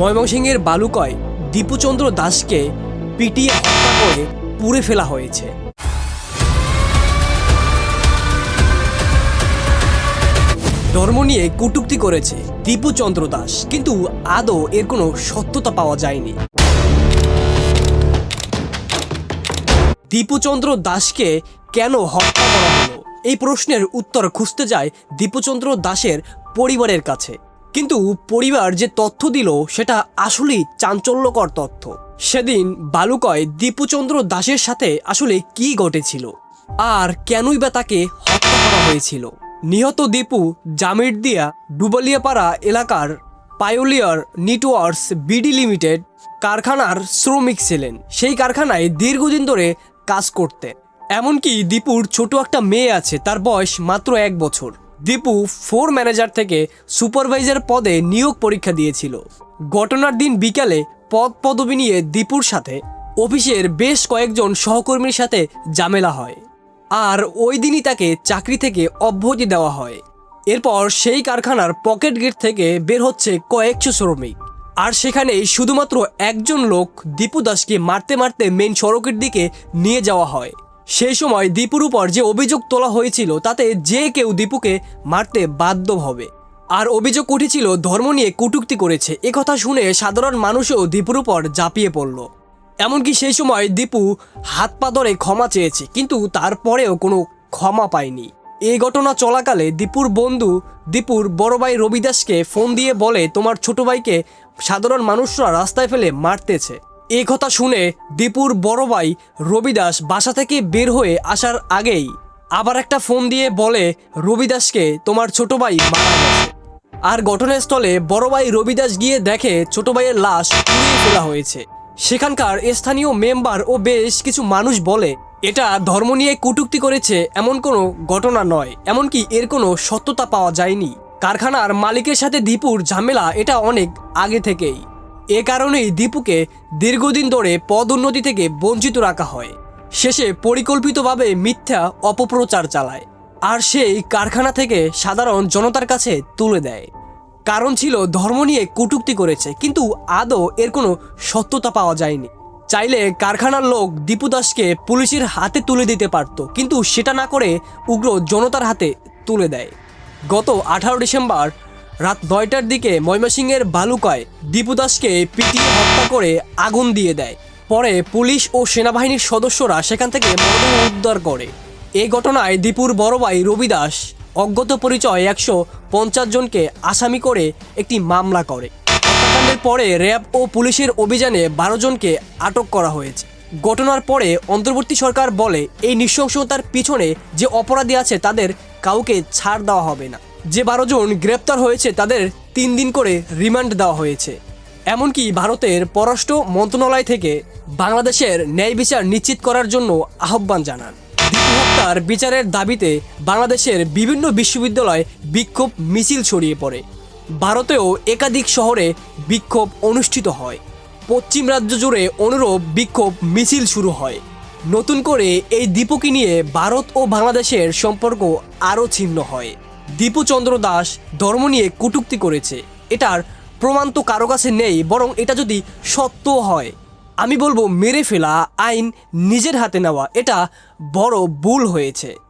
ময়মনসিংহের বালুকয় দীপুচন্দ্র দাসকে পিটিয়ে হত্যা করে পুড়ে ফেলা হয়েছে। ধর্ম নিয়ে কটূক্তি করেছে দীপুচন্দ্র দাস, কিন্তু আদৌ এর কোনো সত্যতা পাওয়া যায়নি। দীপুচন্দ্র দাসকে কেন হত্যা করা হলো? এই প্রশ্নের উত্তর খুঁজতে যায় দীপুচন্দ্র দাসের পরিবারের কাছে। কিন্তু পরিবার যে তথ্য দিল, সেটা আসলেই চাঞ্চল্যকর তথ্য। সেদিন বালুকয় দীপুচন্দ্র দাসের সাথে আসলে কি ঘটেছিল? আর কেনই বা তাকে হত্যা করা হয়েছিল? নিহত দীপু জামিরদিয়া ডুবালিয়াপাড়া এলাকার পায়োলিয়ার নেটওয়ার্কস বিডি লিমিটেড কারখানার শ্রমিক ছিলেন। সেই কারখানায় দীর্ঘদিন ধরে কাজ করতেন। এমনকি দীপুর ছোট একটা মেয়ে আছে, তার বয়স মাত্র এক বছর। দীপু ফোর ম্যানেজার থেকে সুপারভাইজার পদে নিয়োগ পরীক্ষা দিয়েছিল। ঘটনার দিন বিকালে পদ পদবি নিয়ে দীপুর সাথে। অফিসের বেশ কয়েকজন সহকর্মীর সাথে ঝামেলা হয়। আর ওই দিনই তাকে চাকরি থেকে অব্যাহতি দেওয়া হয়। এরপর সেই কারখানার পকেট গেট থেকে বের হচ্ছে কয়েকশো শ্রমিক। আর সেখানেই শুধুমাত্র একজন লোক দীপু দাসকে মারতে মারতে মেন সড়কের দিকে নিয়ে যাওয়া হয়। সেই সময় দীপুর উপর যে অভিযোগ তোলা হয়েছিল, তাতে যে কেউ দীপুকে মারতে বাধ্য হবে। আর অভিযোগ উঠেছিল, ধর্ম নিয়ে কটূক্তি করেছে। একথা শুনে সাধারণ মানুষও দীপুর উপর ঝাঁপিয়ে পড়ল। এমনকি সেই সময় দীপু হাত পা ধরে ক্ষমা চেয়েছে, কিন্তু তারপরেও কোনো ক্ষমা পায়নি। এই ঘটনা চলাকালে দীপুর বন্ধু দীপুর বড় ভাই রবি দাসকে ফোন দিয়ে বলে, তোমার ছোট ভাইকে সাধারণ মানুষরা রাস্তায় ফেলে মারতেছে। এই কথা শুনে দীপুর বড় ভাই রবিদাস বাসা থেকে বের হয়ে আসার আগেই আবার একটা ফোন দিয়ে বলে, রবিদাসকে তোমার ছোট ভাই মারা গেছে। আর ঘটনাস্থলে বড় ভাই রবিদাস গিয়ে দেখে ছোট ভাইয়ের লাশ পুড়িয়ে ফেলা হয়েছে। সেখানকার স্থানীয় মেম্বার ও বেশ কিছু মানুষ বলে, এটা ধর্ম নিয়ে কটূক্তি করেছে এমন কোনো ঘটনা নয়। এমনকি এর কোনো সত্যতা পাওয়া যায়নি। কারখানার মালিকের সাথে দীপুর ঝামেলা এটা অনেক আগে থেকেই। এ কারণেই দীপুকে দীর্ঘদিন ধরে পদোন্নতি থেকে বঞ্চিত রাখা হয়। শেষে পরিকল্পিতভাবে মিথ্যা অপপ্রচার চালায়। আর সেই কারখানা থেকে সাধারণ জনতার কাছে তুলে দেয়। কারণ ছিল ধর্ম নিয়ে কটূক্তি করেছে, কিন্তু আদৌ এর কোনো সত্যতা পাওয়া যায়নি। চাইলে কারখানার লোক দীপু দাসকে পুলিশের হাতে তুলে দিতে পারত, কিন্তু সেটা না করে উগ্র জনতার হাতে তুলে দেয়। গত আঠারো ডিসেম্বর রাত নয়টার দিকে ময়মনসিংহের বালুকায় দীপু দাসকে পিটিয়ে হত্যা করে আগুন দিয়ে দেয়। পরে পুলিশ ও সেনাবাহিনীর সদস্যরা সেখান থেকে মরদেহ উদ্ধার করে। এই ঘটনায় দীপুর বড় ভাই রবি দাস অজ্ঞাত পরিচয় একশো পঞ্চাশ জনকে আসামি করে একটি মামলা করে। হত্যাকাণ্ডের পরে র্যাব ও পুলিশের অভিযানে বারো জনকে আটক করা হয়েছে। ঘটনার পরে অন্তর্বর্তী সরকার বলে, এই নৃশংসতার পিছনে যে অপরাধী আছে তাদের কাউকে ছাড় দেওয়া হবে না। যে বারো জন গ্রেপ্তার হয়েছে, তাদের তিন দিন করে রিমান্ড দেওয়া হয়েছে। এমনকি ভারতের পররাষ্ট্র মন্ত্রণালয় থেকে বাংলাদেশের ন্যায় বিচার নিশ্চিত করার জন্য আহ্বান জানান। হত্যার বিচারের দাবিতে বাংলাদেশের বিভিন্ন বিশ্ববিদ্যালয়ে বিক্ষোভ মিছিল ছড়িয়ে পড়ে। ভারতেও একাধিক শহরে বিক্ষোভ অনুষ্ঠিত হয়। পশ্চিম রাজ্য জুড়ে অনুরূপ বিক্ষোভ মিছিল শুরু হয়। নতুন করে এই দীপুকে নিয়ে ভারত ও বাংলাদেশের সম্পর্ক আরও ছিন্ন হয়। দীপুচন্দ্র দাস ধর্ম নিয়ে কটুক্তি করেছে। এটার প্রমাণ তো কারও কাছে নেই, বরং এটা যদি সত্য হয়। আমি বলব, মেরে ফেলা আইন নিজের হাতে নেওয়া, এটা বড় ভুল হয়েছে।